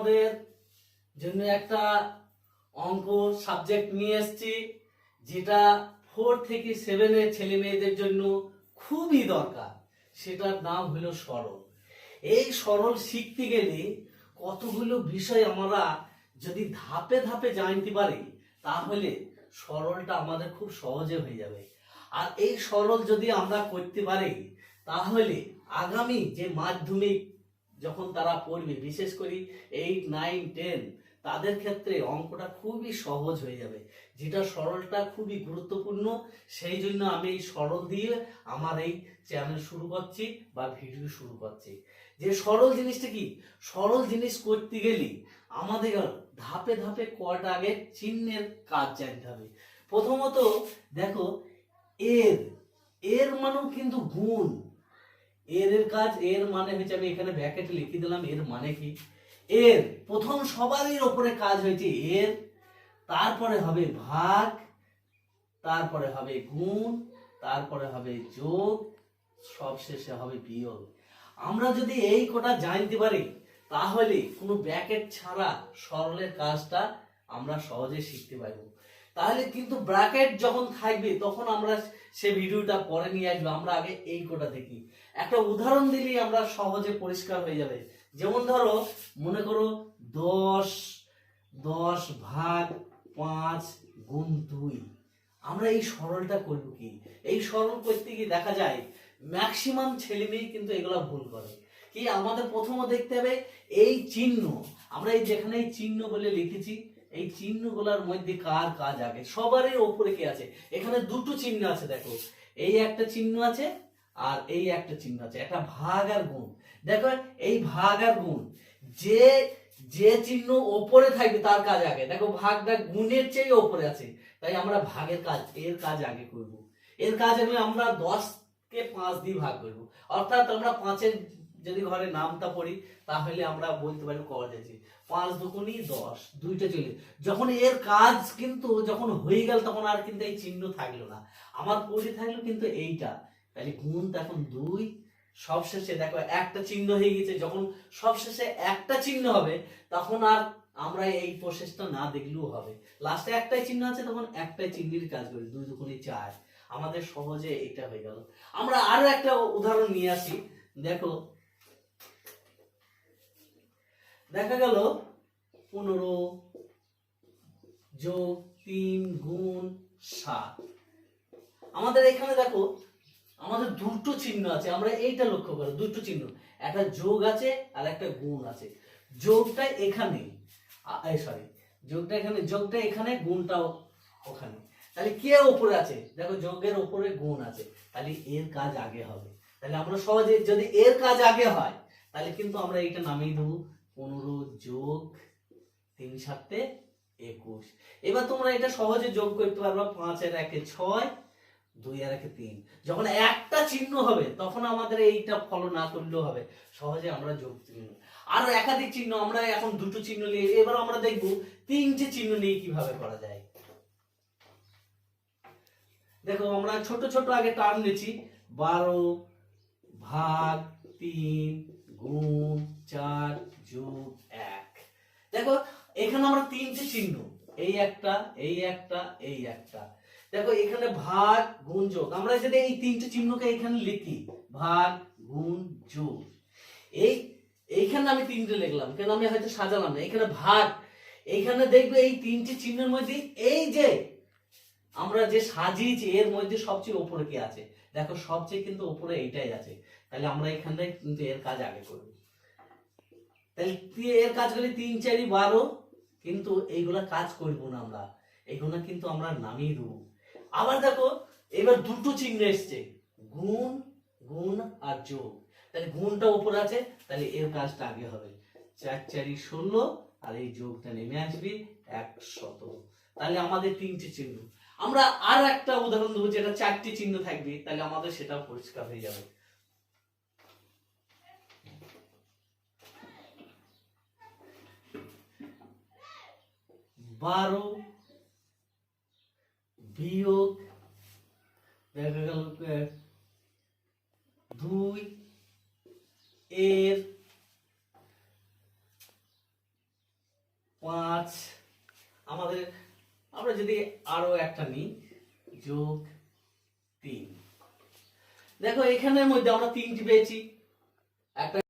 তোমাদের জন্য একটা অঙ্ক সাবজেক্ট নিয়ে এসেছি, যেটা ফোর থেকে সেভেনের ছেলে মেয়েদের জন্য খুবই দরকার। সেটার নাম হলো সরল। এই সরল শিখতে গেলে কতগুলো বিষয় আমরা যদি ধাপে ধাপে জানতে পারি, তাহলে সরলটা আমাদের খুব সহজে হয়ে যাবে। আর এই সরল যদি আমরা করতে পারি, তাহলে আগামী যে মাধ্যমিক যখন তারা পড়বে, বিশেষ করে এইট নাইন টেন তাদের ক্ষেত্রে অঙ্কটা খুবই সহজ হয়ে যাবে। যেটা সরলটা খুবই গুরুত্বপূর্ণ, সেই জন্য আমি এই সরল দিয়ে আমার এই চ্যানেল শুরু করছি বা ভিডিও শুরু করছি। যে সরল জিনিসটা কি? সরল জিনিস করতে গেলে আমাদের ধাপে ধাপে কটা আগে চিহ্নের কাজ জানতে হবে। প্রথমত, দেখো, এর এর মানেও কিন্তু গুণ। এর এর কাজ, এর মানে হচ্ছে আমি এখানে ব্র্যাকেটে লিখে দিলাম, এর মানে কি? এর, প্রথম সবারই ওপরে কাজ হয়েছে, এর, তারপরে হবে ভাগ, তারপরে হবে গুণ, তারপরে হবে যোগ সব শেষে হবে বিয়োগ। আমরা যদি এই কটা জানতে পারি, তাহলে কোনো ব্র্যাকেট ছাড়া সরলের কাজটা আমরা সহজে শিখতে পারব। তাহলে কিন্তু ব্র্যাকেট যখন থাকবে, তখন আমরা সে ভিডিওটা পরে নিয়ে আসব। আমরা আগে এই কোটা দেখি। একটা উদাহরণ দিলেই আমরা সহজে পরিষ্কার হয়ে যাবে। যেমন ধরো, মনে করো দশ দশ ভাগ পাঁচ গুণ দুই। আমরা এই সরলটা করব কি? এই সরল করতে গিয়ে দেখা যায় ম্যাক্সিমাম ছেলে মেয়ে কিন্তু এগুলা ভুল করে। কি? আমাদের প্রথমে দেখতে হবে এই চিহ্ন। আমরা এই যেখানে এই চিহ্ন বলে লিখেছি এই চিহ্নগুলোর মধ্যে কার কাজ আগে? সবারই ওপরে কি আছে? এখানে দুটো চিহ্ন আছে, দেখো। এই একটা চিহ্ন আছে আর এই একটা চিহ্ন আছে। একটা ভাগ আর গুণ। দেখো, এই ভাগ আর গুণ, যে যে চিহ্ন ওপরে থাকবে তার কাজ আগে। দেখো, ভাগটা গুণের চেয়ে ওপরে আছে। তাই আমরা ভাগের কাজ, এর কাজ আগে করব। এর কাজ আমি আমরা দশ কে পাঁচ দিয়ে ভাগ করব। অর্থাৎ আমরা পাঁচের যদি ঘরে নামটা পড়ি, তাহলে আমরা বলতে পারি করা যাচ্ছে পাঁচ দুকুনি দশ, দুইটা চলে যখন এর কাজ কিন্তু যখন হয়ে গেল, তখন আর কিন্তু এই চিহ্ন থাকল না। আমার পড়ে থাকল কিন্তু এইটা। তাহলে গুণ তখন দুই। সবশেষে দেখো একটা চিহ্ন হয়ে গেছে। যখন সবশেষে একটা চিহ্ন হবে, তখন আর আমরা এই প্রসেসটা না দেখলেও হবে। লাস্টে একটাই চিহ্ন আছে, তখন একটাই চিহ্নের কাজ করি, দুই দুগুণে চার। আমাদের সহজে এটা হয়ে গেল। আমরা আরও একটা উদাহরণ নিয়ে আসি। দেখো দেখা গেল পনেরো যোগ তিন গুণ সাত। আমাদের এখানে দেখো, আমাদের দুটো চিহ্ন আছে, আমরা এইটা লক্ষ্য করো, দুটো চিহ্ন। একটা যোগ আছে আর একটা গুণ আছে। যোগটা এখানে সরি যোগটা এখানে যোগটা এখানে, গুণটাও ওখানে। তাহলে কে ওপরে আছে? দেখো, যোগের ওপরে গুণ আছে। তাহলে এর কাজ আগে হবে। তাহলে আমরা সহজে, যদি এর কাজ আগে হয়, তাহলে কিন্তু আমরা এইটা নামিয়ে দেবো। পনেরো যোগ তিন সাতে একুশ। এবার তোমরা এটা সহজে যোগ করতে পারবা পাঁচের একে ছয়, দুই আর একে তিন। যখন একটা চিহ্ন হবে, তখন আমাদের এইটা ফলো না করলেও হবে। সহজে আমরা যোগ চিহ্ন আরও একাধিক চিহ্ন, আমরা এখন দুটো চিহ্ন নিয়ে, এবার আমরা দেখব তিনটে চিহ্ন নিয়ে কীভাবে করা যায়। দেখো, আমরা ছোট ছোট আগে টার্ম নিয়েছি বারো ভাগ তিন গুণ চার যোগ এক। দেখো, এখানে আমরা তিনটে চিহ্ন। এই একটা এই একটা এই একটা। দেখো, এখানে ভাগ, গুণ, যোগ। আমরা যদি এই তিনটে চিহ্নকে এখানে লিখি, ভাগ, গুণ, যোগ। এই, এইখানে আমি তিনটে লিখলাম, কেন আমি হয়তো সাজালাম না? এখানে ভাগ। এইখানে দেখবে এই তিনটে চিহ্নের মধ্যে এই যে আমরা যে সাজিয়েছি, এর মধ্যে সবচেয়ে উপরে কি আছে? দেখো, সবচেয়ে কিন্তু উপরে এইটাই আছে। তাহলে আমরা এখানে কিন্তু এর কাজ আগে করব। তাহলে এর কাজ করি তিন, চারি, বারো, কিন্তু এইগুলা কাজ করব না আমরা। এইগুলা কিন্তু আমরা নামিয়ে দেবো। আবার দেখো, এবার দুটো চিহ্ন এসছে। গুণ গুণ আর যোগ। তাহলে গুণটা উপরে আছে, তাহলে এর কাজটা আগে হবে। চার, চারি, ষোলো, আর এই যোগটা নেমে আসবে একশত। তাহলে আমাদের তিনটে চিহ্ন। আমরা আর একটা উদাহরণ দেবো, যেটা চারটি চিহ্ন থাকবে, তাহলে আমাদের সেটা পরিষ্কার হয়ে যাবে। বারো বিয়োগ আমরা যদি আরও একটা নিই যোগ তিন। দেখো এখানের মধ্যে আমরা তিনটি পেয়েছি। একটা